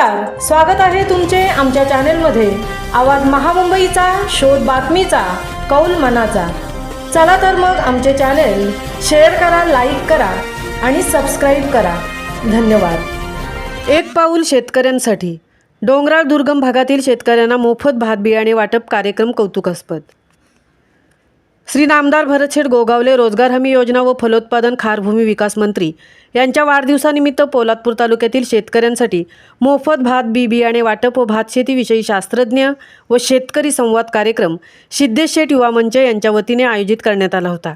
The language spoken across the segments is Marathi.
नमस्कार स्वागत आहे तुमचे आमच्या चॅनेलमध्ये. आवाज महामुंबईचा शोध बातमीचा कौल मनाचा. चला तर मग आमचे चॅनेल शेअर करा लाईक करा आणि सबस्क्राईब करा. धन्यवाद. एक पाऊल शेतकऱ्यांसाठी. डोंगराळ दुर्गम भागातील शेतकऱ्यांना मोफत भात बियाणे वाटप कार्यक्रम कौतुकास्पद. श्री नामदार भरतशेठ गोगावले रोजगार हमी योजना व फलोत्पादन खारभूमी विकास मंत्री. यांच्या वाढदिवसानिमित्त पोलादपूर तालुक्यातील शेतकऱ्यांसाठी मोफत भात बी बियाणे वाटप व भात शेतीविषयी शास्त्रज्ञ व शेतकरी संवाद कार्यक्रम सिद्धेश शेठ युवा मंच यांच्या वतीने आयोजित करण्यात आला होता.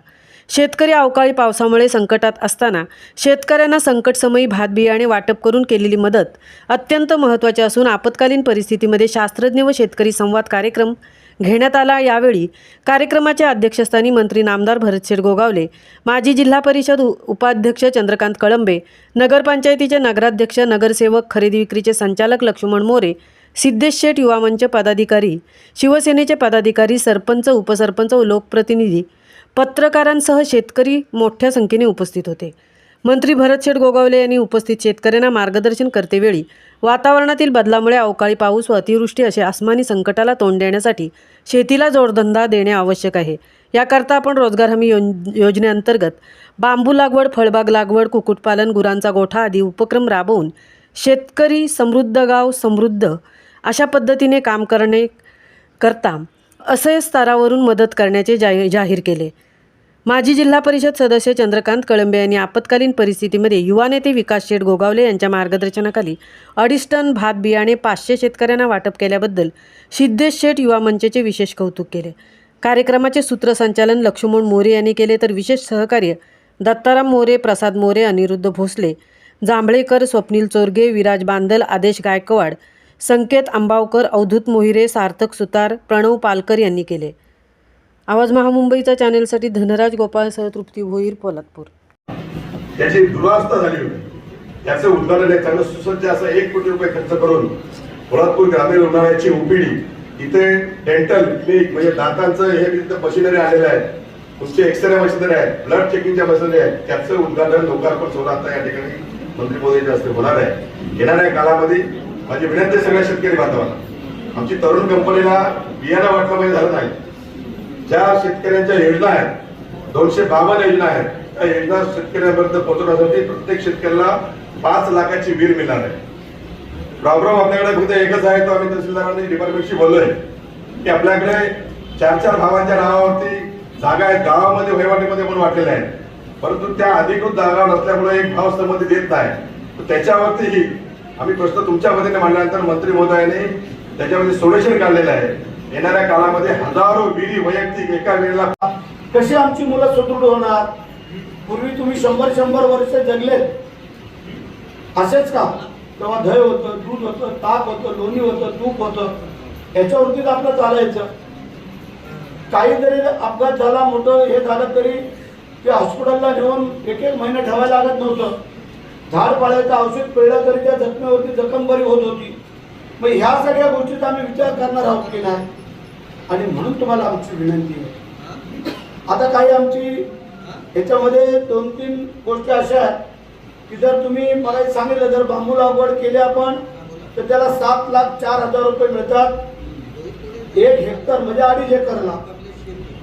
शेतकरी अवकाळी पावसामुळे संकटात असताना शेतकऱ्यांना संकटसमयी भात बियाणे वाटप करून केलेली मदत अत्यंत महत्त्वाची असून आपत्कालीन परिस्थितीमध्ये शास्त्रज्ञ व शेतकरी संवाद कार्यक्रम घेण्यात आला. यावेळी कार्यक्रमाच्या अध्यक्षस्थानी मंत्री नामदार भरतशेठ गोगावले माजी जिल्हा परिषद उ- उपाध्यक्ष चंद्रकांत कळंबे नगरपंचायतीचे नगराध्यक्ष नगरसेवक खरेदी विक्रीचे संचालक लक्ष्मण मोरे सिद्धेश शेठ युवा मंच पदाधिकारी शिवसेनेचे पदाधिकारी सरपंच उपसरपंच व लोकप्रतिनिधी पत्रकारांसह शेतकरी मोठ्या संख्येने उपस्थित होते. मंत्री भरतशेठ गोगावले यांनी उपस्थित शेतकऱ्यांना मार्गदर्शन करतेवेळी वातावरणातील बदलामुळे अवकाळी पाऊस व अतिवृष्टी असे आसमानी संकटाला तोंड देण्यासाठी शेतीला जोडधंदा देणे आवश्यक आहे. याकरता आपण रोजगार हमी योज योजनेअंतर्गत बांबू लागवड फळबाग लागवड कुक्कुटपालन गुरांचा गोठा आदी उपक्रम राबवून शेतकरी समृद्ध गाव समृद्ध अशा पद्धतीने काम करणे करता असे स्तरावरून मदत करण्याचे जाहीर केले. माजी जिल्हा परिषद सदस्य चंद्रकांत कळंबे यांनी आपत्कालीन परिस्थितीमध्ये युवा नेते विकास शेठ गोगावले यांच्या मार्गदर्शनाखाली अडीच टन भात बियाणे पाचशे शेतकऱ्यांना वाटप केल्याबद्दल सिद्धेश शेठ युवा मंचचे विशेष कौतुक केले. कार्यक्रमाचे सूत्रसंचालन लक्ष्मण मोरे यांनी केले तर विशेष सहकार्य दत्ताराम मोरे प्रसाद मोरे अनिरुद्ध भोसले जांभळेकर स्वप्नील चोरगे विराज बांदल आदेश गायकवाड संकेत आंबावकर अवधूत मोहिरे सार्थक सुतार प्रणव पालकर यांनी केले. आवाज महामुंबईचा चॅनेलसाठी धनराज गोपाळसह तृप्ती भोईर पोलादपूर. त्याची दुरावस्था झाली होती. याचं उद्घाटन आहे चांगलं सुसज्ज असं एक कोटी रुपये खर्च करून पोलादपूर ग्रामीण रुग्णालयाची ओपीडी इथे डेंटल क्लिनिक म्हणजे दातांचं हे तिथं मशिनरी आलेलं आहे. तुमचे एक्सरे मशिनरी आहे ब्लड चेकिंगच्या मशिनरी आहेत त्याचं उद्घाटन लोकार्पण सोहळा आता या ठिकाणी मंत्री मोदींच्या हस्ते होणार आहे. येणाऱ्या काळामध्ये माझी विनंती सगळ्या शेतकरी बांधवांना. आमची तरुण कंपनीला बियाणं वाटलं पाहिजे झालं नाही. ज्या शेतकऱ्यांच्या योजना आहेत दोनशे बावन्न योजना आहेत त्या योजना शेतकऱ्यांपर्यंत पोहोचवण्यासाठी प्रत्येक शेतकऱ्याला पाच लाखाची वीर मिळणार आहे. प्रॉब्लेम आपल्याकडे फक्त एकच आहे तो आम्ही तहसीलदारांनी डिपार्टमेंटशी बोललोय. की आपल्याकडे चार चार भावांच्या नावावरती जागा आहेत गावामध्ये वहिवाटीमध्ये पण वाटलेल्या आहेत. परंतु त्या अधिकृत जागा नसल्यामुळे एक भाव संमती देत नाही. तर त्याच्यावरतीही आम्ही प्रश्न तुमच्या मदतीने मांडल्यानंतर मंत्री महोदयाने त्याच्यामध्ये सोल्युशन काढलेलं आहे. येणाऱ्या काळामध्ये हजारो विधी वैयक्तिक एका वेळेला कशी आमची मुलं सुदृढ होणार? पूर्वी तुम्ही शंभर शंभर वर्ष जगलेत. असेच का? तेव्हा धय होतं दूध होतं ताप होतं लोणी होतं तूप होतं. याच्यावरतीच आपलं चालायचं. काही जरी अपघात झाला मोठं हे झालं तरी ते हॉस्पिटलला नेऊन एक एक महिने ठेवायला लागत नव्हतं. झाड पाळायचं औषध पिळलं तरी त्या जखमेवरती जखम बरी होत होती. मग ह्या सगळ्या गोष्टीचा आम्ही विचार करणार आहोत की नाही? आणि म्हणून तुम्हाला आमची विनंती आहे. आता काही आमची याच्यामध्ये दोन तीन गोष्टी अशा आहेत की जर तुम्ही मला सांगितलं जर बांबू लागवड केली आपण तर त्याला सात लाख चार हजार रुपये मिळतात. एक हेक्टर म्हणजे अडीच एकरला.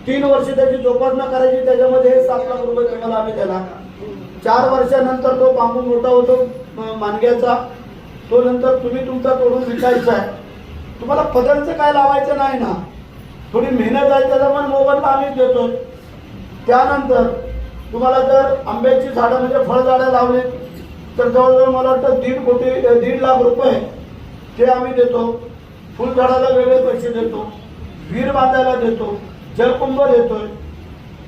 तीन वर्ष त्याची जोपासना करायची त्याच्यामध्ये हे सात लाख रुपये तुम्हाला आम्ही त्याला. चार वर्षानंतर तो बांबू मोठा होतो मानग्याचा. तो नंतर तुम्ही तुमचा तोडून विकायचा आहे. तुम्हाला पदरचं काय लावायचं नाही ना. थोडी मेहनत आहे त्याचा पण मोबदला आम्ही देतो त्यानंतर तुम्हाला जर आंब्याची झाडं म्हणजे फळझाडं लावली तर जवळजवळ मला वाटतं दीड कोटी दीड लाख रुपये ते आम्ही देतो. फुलझाडाला वेगळे पैसे देतो विहीर बांधायला देतो जलकुंभ देतोय.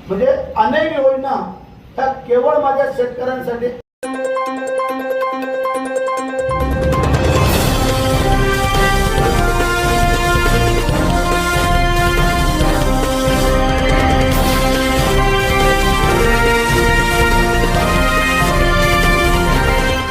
म्हणजे अनेक योजना ह्या केवळ माझ्या शेतकऱ्यांसाठी